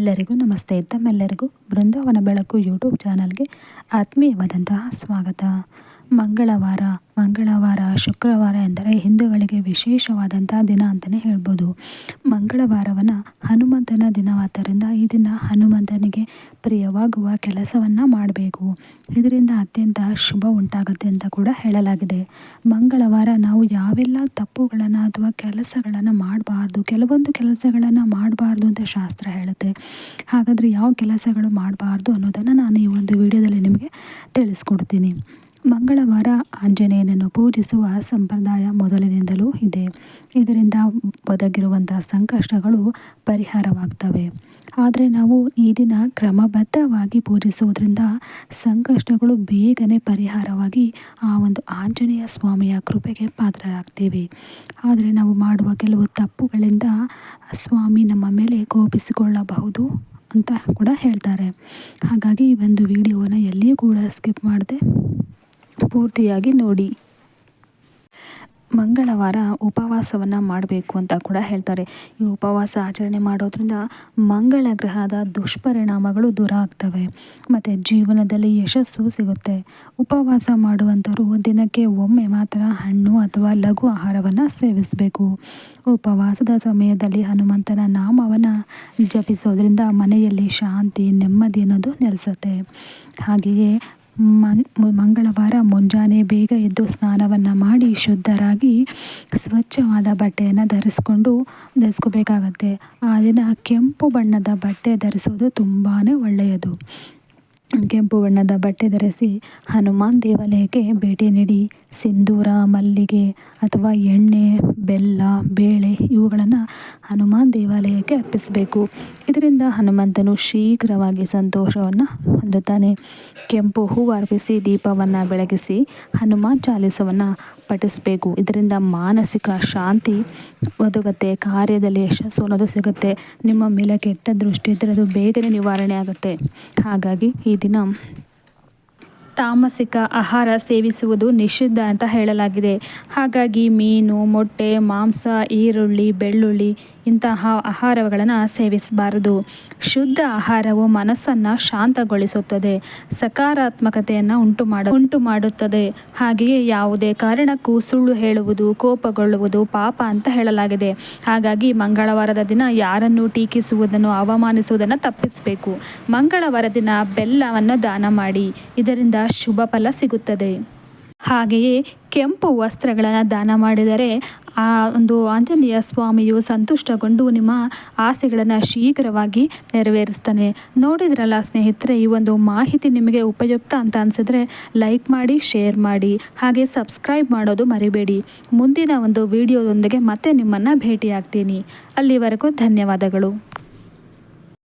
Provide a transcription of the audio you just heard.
ಎಲ್ಲರಿಗೂ ನಮಸ್ತೆ. ತಮ್ಮೆಲ್ಲರಿಗೂ ಬೃಂದಾವನ ಬೆಳಕು ಯೂಟ್ಯೂಬ್ ಚಾನಲ್ಗೆ ಆತ್ಮೀಯವಾದಂತಹ ಸ್ವಾಗತ. ಮಂಗಳವಾರ ಮಂಗಳವಾರ, ಶುಕ್ರವಾರ ಎಂದರೆ ಹಿಂದೂಗಳಿಗೆ ವಿಶೇಷವಾದಂಥ ದಿನ ಅಂತಲೇ ಹೇಳ್ಬೋದು. ಮಂಗಳವಾರವನ್ನು ಹನುಮಂತನ ದಿನವಾದ್ದರಿಂದ ಈ ದಿನ ಹನುಮಂತನಿಗೆ ಪ್ರಿಯವಾಗುವ ಕೆಲಸವನ್ನು ಮಾಡಬೇಕು. ಇದರಿಂದ ಅತ್ಯಂತ ಶುಭ ಉಂಟಾಗುತ್ತೆ ಅಂತ ಕೂಡ ಹೇಳಲಾಗಿದೆ. ಮಂಗಳವಾರ ನಾವು ಯಾವೆಲ್ಲ ತಪ್ಪುಗಳನ್ನು ಅಥವಾ ಕೆಲಸಗಳನ್ನು ಮಾಡಬಾರ್ದು, ಕೆಲವೊಂದು ಕೆಲಸಗಳನ್ನು ಮಾಡಬಾರ್ದು ಅಂತ ಶಾಸ್ತ್ರ ಹೇಳುತ್ತೆ. ಹಾಗಾದರೆ ಯಾವ ಕೆಲಸಗಳು ಮಾಡಬಾರ್ದು ಅನ್ನೋದನ್ನು ನಾನು ಈ ಒಂದು ವಿಡಿಯೋದಲ್ಲಿ ನಿಮಗೆ ತಿಳಿಸ್ಕೊಡ್ತೀನಿ. ಮಂಗಳವಾರ ಆಂಜನೇಯನನ್ನು ಪೂಜಿಸುವ ಸಂಪ್ರದಾಯ ಮೊದಲಿನಿಂದಲೂ ಇದೆ. ಇದರಿಂದ ಒದಗಿರುವಂಥ ಸಂಕಷ್ಟಗಳು ಪರಿಹಾರವಾಗ್ತವೆ. ಆದರೆ ನಾವು ಈ ದಿನ ಕ್ರಮಬದ್ಧವಾಗಿ ಪೂಜಿಸುವುದರಿಂದ ಸಂಕಷ್ಟಗಳು ಬೇಗನೆ ಪರಿಹಾರವಾಗಿ ಆ ಒಂದು ಆಂಜನೇಯ ಸ್ವಾಮಿಯ ಕೃಪೆಗೆ ಪಾತ್ರರಾಗ್ತೀವಿ. ಆದರೆ ನಾವು ಮಾಡುವ ಕೆಲವು ತಪ್ಪುಗಳಿಂದ ಸ್ವಾಮಿ ನಮ್ಮ ಮೇಲೆ ಕೋಪಿಸಿಕೊಳ್ಳಬಹುದು ಅಂತ ಕೂಡ ಹೇಳ್ತಾರೆ. ಹಾಗಾಗಿ ಈ ಒಂದು ವಿಡಿಯೋನ ಎಲ್ಲಿಯೂ ಕೂಡ ಸ್ಕಿಪ್ ಮಾಡದೆ ಪೂರ್ತಿಯಾಗಿ ನೋಡಿ. ಮಂಗಳವಾರ ಉಪವಾಸವನ್ನು ಮಾಡಬೇಕು ಅಂತ ಕೂಡ ಹೇಳ್ತಾರೆ. ಈ ಉಪವಾಸ ಆಚರಣೆ ಮಾಡೋದ್ರಿಂದ ಮಂಗಳ ಗ್ರಹದ ದುಷ್ಪರಿಣಾಮಗಳು ದೂರ ಆಗ್ತವೆ. ಮತ್ತು ಜೀವನದಲ್ಲಿ ಯಶಸ್ಸು ಸಿಗುತ್ತೆ. ಉಪವಾಸ ಮಾಡುವಂಥವರು ದಿನಕ್ಕೆ ಒಮ್ಮೆ ಮಾತ್ರ ಹಣ್ಣು ಅಥವಾ ಲಘು ಆಹಾರವನ್ನು ಸೇವಿಸಬೇಕು. ಉಪವಾಸದ ಸಮಯದಲ್ಲಿ ಹನುಮಂತನ ನಾಮವನ್ನು ಜಪಿಸೋದ್ರಿಂದ ಮನೆಯಲ್ಲಿ ಶಾಂತಿ, ನೆಮ್ಮದಿ ಅನ್ನೋದು ನೆಲೆಸುತ್ತೆ. ಹಾಗೆಯೇ ಮಂಗಳವಾರ ಮುಂಜಾನೆ ಬೇಗ ಎದ್ದು ಸ್ನಾನವನ್ನು ಮಾಡಿ ಶುದ್ಧರಾಗಿ ಸ್ವಚ್ಛವಾದ ಬಟ್ಟೆಯನ್ನು ಧರಿಸ್ಕೊಂಡು ಧರಿಸ್ಕೋಬೇಕಾಗತ್ತೆ. ಆ ದಿನ ಕೆಂಪು ಬಣ್ಣದ ಬಟ್ಟೆ ಧರಿಸೋದು ತುಂಬಾ ಒಳ್ಳೆಯದು. ಕೆಂಪು ಬಣ್ಣದ ಬಟ್ಟೆ ಧರಿಸಿ ಹನುಮಾನ್ ದೇವಾಲಯಕ್ಕೆ ಭೇಟಿ ನೀಡಿ ಸಿಂಧೂರ, ಮಲ್ಲಿಗೆ ಅಥವಾ ಎಣ್ಣೆ, ಬೆಲ್ಲ, ಬೇಳೆ ಇವುಗಳನ್ನು ಹನುಮಾನ್ ದೇವಾಲಯಕ್ಕೆ ಅರ್ಪಿಸಬೇಕು. ಇದರಿಂದ ಹನುಮಂತನು ಶೀಘ್ರವಾಗಿ ಸಂತೋಷವನ್ನು ಹೊಂದುತ್ತಾನೆ. ಕೆಂಪು ಹೂವು ಅರ್ಪಿಸಿ ದೀಪವನ್ನು ಬೆಳಗಿಸಿ ಹನುಮಾನ್ ಚಾಲಿಸವನ್ನು ಪಠಿಸಬೇಕು ಇದರಿಂದ ಮಾನಸಿಕ ಶಾಂತಿ ಒದಗುತ್ತೆ, ಕಾರ್ಯದಲ್ಲಿ ಯಶಸ್ಸು ಅನ್ನೋದು ಸಿಗುತ್ತೆ. ನಿಮ್ಮ ಮೇಲೆ ಕೆಟ್ಟ ದೃಷ್ಟಿ ಇದ್ದರೆ ಅದು ಬೇಗನೆ ನಿವಾರಣೆ ಆಗುತ್ತೆ. ಹಾಗಾಗಿ ಈ ದಿನ ತಾಮಸಿಕ ಆಹಾರ ಸೇವಿಸುವುದು ನಿಷಿದ್ಧ ಅಂತ ಹೇಳಲಾಗಿದೆ. ಹಾಗಾಗಿ ಮೀನು, ಮೊಟ್ಟೆ, ಮಾಂಸ, ಈರುಳ್ಳಿ, ಬೆಳ್ಳುಳ್ಳಿ ಇಂತಹ ಆಹಾರಗಳನ್ನು ಸೇವಿಸಬಾರದು. ಶುದ್ಧ ಆಹಾರವು ಮನಸ್ಸನ್ನು ಶಾಂತಗೊಳಿಸುತ್ತದೆ. ಸಕಾರಾತ್ಮಕತೆಯನ್ನು ಉಂಟು ಮಾಡ ಉಂಟು ಮಾಡುತ್ತದೆ ಹಾಗೆಯೇ ಯಾವುದೇ ಕಾರಣಕ್ಕೂ ಸುಳ್ಳು ಹೇಳುವುದು, ಕೋಪಗೊಳ್ಳುವುದು ಪಾಪ ಅಂತ ಹೇಳಲಾಗಿದೆ. ಹಾಗಾಗಿ ಮಂಗಳವಾರದ ದಿನ ಯಾರನ್ನು ಟೀಕಿಸುವುದನ್ನು, ಅವಮಾನಿಸುವುದನ್ನು ತಪ್ಪಿಸಬೇಕು. ಮಂಗಳವಾರ ದಿನ ಬೆಲ್ಲವನ್ನು ದಾನ ಮಾಡಿ. ಇದರಿಂದ ಶುಭ ಫಲ ಸಿಗುತ್ತದೆ. ಹಾಗೆಯೇ ಕೆಂಪು ವಸ್ತ್ರಗಳನ್ನು ದಾನ ಮಾಡಿದರೆ ಆ ಒಂದು ಆಂಜನೇಯ ಸ್ವಾಮಿಯು ಸಂತುಷ್ಟಗೊಂಡು ನಿಮ್ಮ ಆಸೆಗಳನ್ನು ಶೀಘ್ರವಾಗಿ ನೆರವೇರಿಸ್ತಾನೆ. ನೋಡಿದ್ರಲ್ಲ ಸ್ನೇಹಿತರೆ, ಈ ಒಂದು ಮಾಹಿತಿ ನಿಮಗೆ ಉಪಯುಕ್ತ ಅಂತ ಅನಿಸಿದ್ರೆ ಲೈಕ್ ಮಾಡಿ, ಶೇರ್ ಮಾಡಿ. ಹಾಗೆ ಸಬ್ಸ್ಕ್ರೈಬ್ ಮಾಡೋದು ಮರಿಬೇಡಿ. ಮುಂದಿನ ಒಂದು ವಿಡಿಯೋದೊಂದಿಗೆ ಮತ್ತೆ ನಿಮ್ಮನ್ನು ಭೇಟಿಯಾಗ್ತೀನಿ. ಅಲ್ಲಿವರೆಗೂ ಧನ್ಯವಾದಗಳು.